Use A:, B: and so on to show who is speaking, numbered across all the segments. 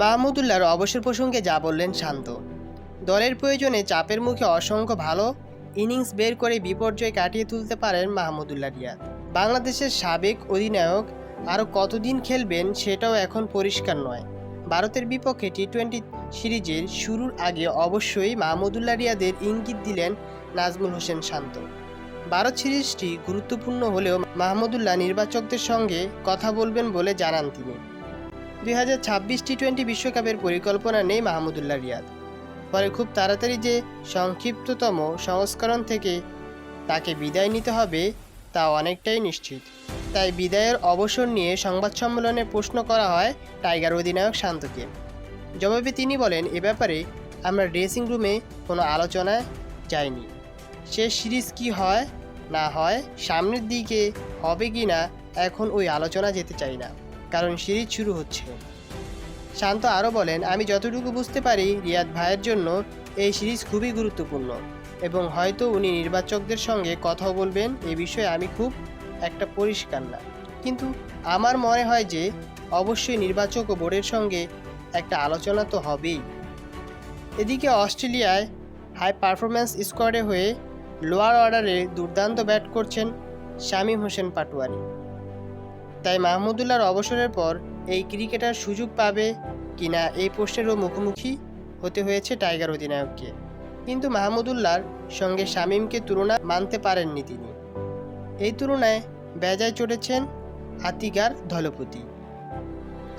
A: মাহমুদুল্লাহর অবসর প্রসঙ্গে যা বললেন শান্ত। দলের প্রয়োজনে চাপের মুখে অসংখ্য ভালো ইনিংস বের করে বিপর্যয় কাটিয়ে তুলতে পারেন মাহমুদুল্লাহ রিয়াদ বাংলাদেশের সাবেক অধিনায়ক আরও কতদিন খেলবেন সেটাও এখন পরিষ্কার নয়। ভারতের বিপক্ষে টি টোয়েন্টি সিরিজের শুরুর আগে অবশ্যই মাহমুদুল্লাহ রিয়াদের ইঙ্গিত দিলেন নাজমুল হোসেন শান্ত। ভারত সিরিজটি গুরুত্বপূর্ণ হলেও মাহমুদুল্লাহ নির্বাচকদের সঙ্গে কথা বলবেন বলে জানান তিনি। দুই হাজার ছাব্বিশ টি টোয়েন্টি বিশ্বকাপের পরিকল্পনা নেই মাহমুদুল্লাহ রিয়াদ। ফলে খুব তাড়াতাড়ি যে সংক্ষিপ্ততম সংস্করণ থেকে তাকে বিদায় নিতে হবে তা অনেকটাই নিশ্চিত। তাই বিদায়ের অবসর নিয়ে সংবাদ সম্মেলনে প্রশ্ন করা হয় টাইগার অধিনায়ক শান্তকে। জবাবে তিনি বলেন, এ ব্যাপারে আমরা ড্রেসিং রুমে কোনো আলোচনায় যাইনি। সে সিরিজ কি হয়, না হয়, সামনের দিকে হবে কি না, এখন ওই আলোচনা যেতে চাই না। কারণ সিরিজ শুরু হচ্ছে শান্ত আরও বলেন, আমি যতটুকু বুঝতে পারি, রিয়াদ ভাইয়ের জন্য এই সিরিজ খুবই গুরুত্বপূর্ণ এবং হয়তো উনি নির্বাচকদের সঙ্গে কথাও বলবেন। এ বিষয়ে আমি খুব একটা পরিষ্কার না। কিন্তু আমার মনে হয় যে অবশ্যই নির্বাচক ও বোর্ডের সঙ্গে একটা আলোচনা তো হবেই। এদিকে অস্ট্রেলিয়ায় হাই পারফরম্যান্স স্কোয়াডে হয়ে লোয়ার অর্ডারে দুর্দান্ত ব্যাট করছেন শামীম হোসেন পাটোয়ারি। তাই মাহমুদুল্লাহর অবসরের পর এই ক্রিকেটার সুযোগ পাবে কিনা এই প্রশ্নেরও মুখোমুখি হতে হয়েছে টাইগার অধিনায়ককে। কিন্তু মাহমুদুল্লাহর সঙ্গে শামীমকে তুলনা মানতে পারেননি তিনি। এই তুলনায় বেজায় চড়েছেন আতিকার ধলপতি।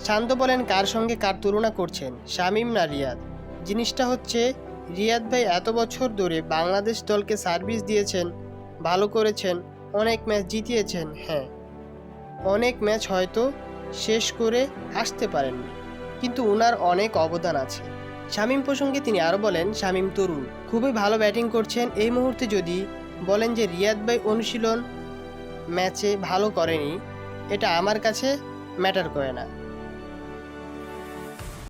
A: শান্ত বলেন, কার সঙ্গে কার তুলনা করছেন, শামীম না রিয়াদ? জিনিসটা হচ্ছে, রিয়াদ ভাই এত বছর ধরে বাংলাদেশ দলকে সার্ভিস দিয়েছেন, ভালো করেছেন, অনেক ম্যাচ জিতিয়েছেন হ্যাঁ। অনেক ম্যাচ হয়তো শেষ করে আসতে পারেননি। কিন্তু ওনার অনেক অবদান আছে। শামীম প্রসঙ্গে তিনি আরও বলেন, শামীম তরুণ, খুবই ভালো ব্যাটিং করছেন। এই মুহূর্তে যদি বলেন যে রিয়াদ ভাই অনুশীলন ম্যাচে ভালো করেনি, এটা আমার কাছে ম্যাটার করে না।